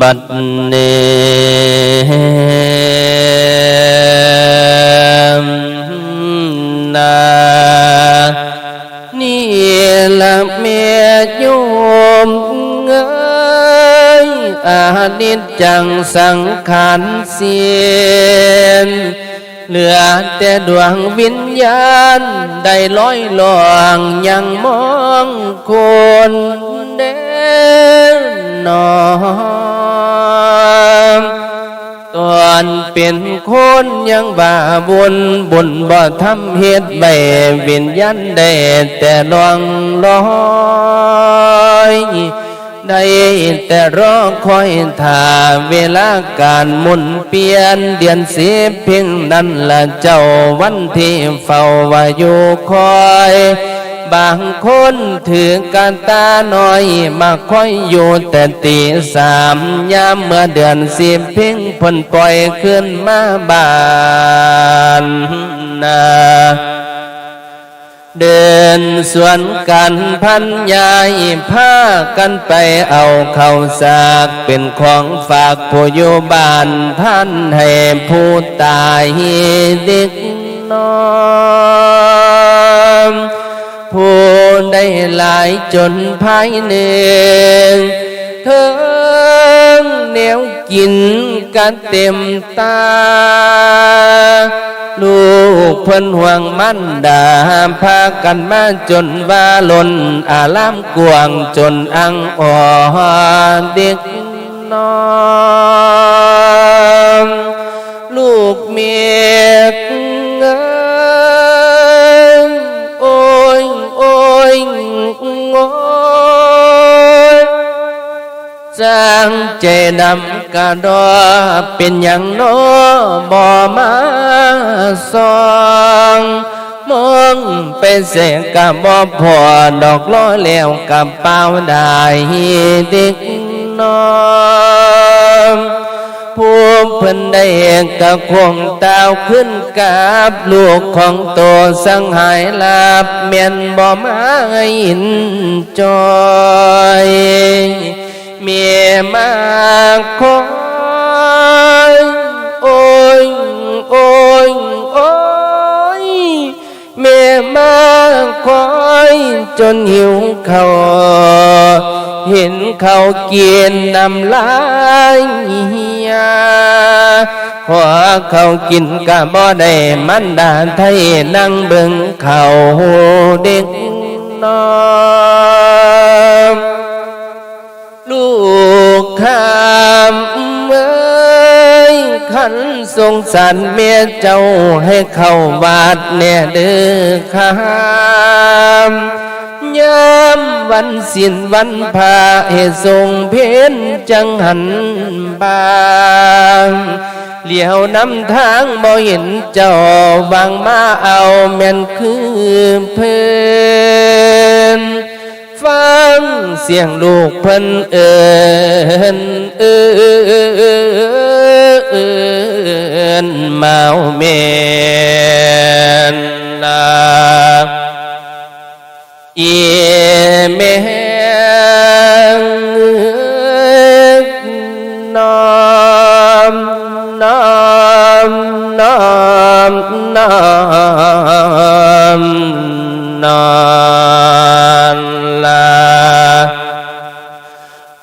บัดนี้นานี่ละเมียโยมเอ้ยอานิจจังสังขารเสียนเหลือแต่ดวงวิญญาณ ได้ลอยลองยังมองคนเด่น น้อนตอนเป็นคนยังบ่าบุญบุญบ่ทำเหตุใบวิญญาณได้แต่ลองลอยได้แต่รอคอยท่าเวลาการมุนเปลี่ยนเดือนสีเพียงนั้นละเจ้าวันที่เฝ้าวาอยู่คอย บางคนถือการตาหน้อยมาค่อยอยู่แต่ตีสามยามเมื่อเดือนสิบพียงผลปล่อยขึ้นมาบานนาเดินสวนกันพันยายพากันไปเอาเข้าสากเป็นของฝากผู้อยู่บ้านท่านให้ผู้ตายเด็กน้อย จนภายหนึ่งเถิงเนียวกินกันเต็มตา ลูกเพิ่นห่วงมันดาพากันมาจนว่าลนอารามกวางจนอังอ่อนเด็กน้องลูกเมีย ยสร้างเจดำกระดอเป็นอย่างโน้บ่มาสองมองไปเสกกับบ่พอดอกล้อแล้วกับเป้าได้ด็กน้อง ผู้เพิ่นได้กะคงตาขึ้นกับลูกของตัวสังหายลาบเมียนบ่มาอินจอยเมียมาคอยโอ้ยโอ้ยโอ้ยเมียมาคอยจนหิวเขา เห็นเขาเกียนนำลายเหียขอเขากินกะบ่ได้มันดาไทยนั่งเบิ่งเขาเด็กน้อลูกข้ามเอ้ยขันสงสารเมียเจ้าให้เข้าบาดแน่เด้อข้าม ยามวันสิ้นวันพาเห้ทรงเพนจังหันบางเลี้ยวนำทางบ่เห็นเจ้าบางมาเอาแม่นคือเพิ่นฟังเสียงลูกเพิ่นเอ่ย เมนน้อมน้อมน้อมน้อมน้อมลา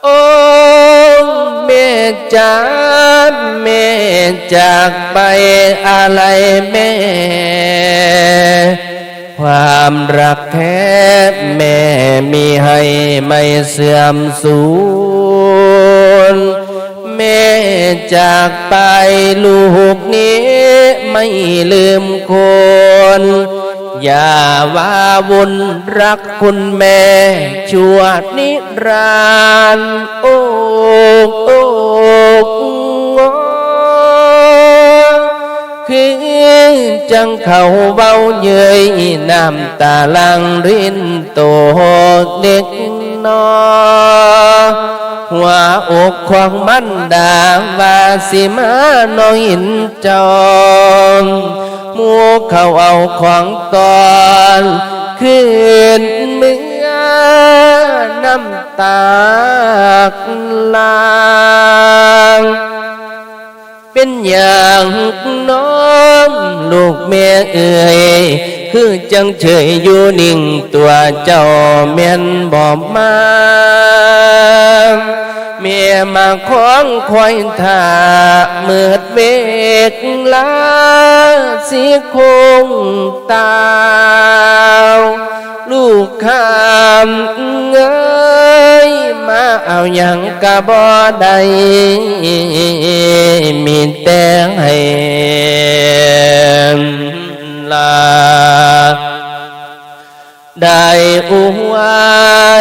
โอ้เมจ้าเมจากไปอะไรแม่ ความรักแท้แม่มีให้ไม่เสื่อมสูญแม่จากไปลูกนี้ไม่ลืมคนอย่าว่าวุ่นรักคุณแม่ชั่วนิรันดร์โอ้โอ้โอ้ คือจังเขาเบาเย้ยน้ำตาลังรินโตเด็กน้อยหัวอ เป็นอย่างน้องลูกแม่เอ่ยคือจังเฉยอยู่นิ่งตัวเจ้าแม่นบอมมาเมียมาคล้องคอยท่าเมืดเวกลาสีคงตาลูกคำเงย มาเอาอย่างกะบ่ได้มีแต่ให้ลาได้อว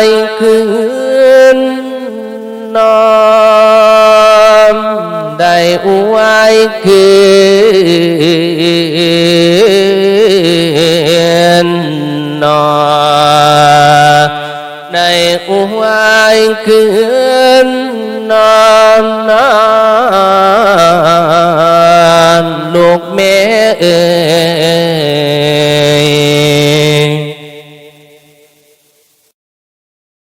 ยคืนนอนได้อวยคืน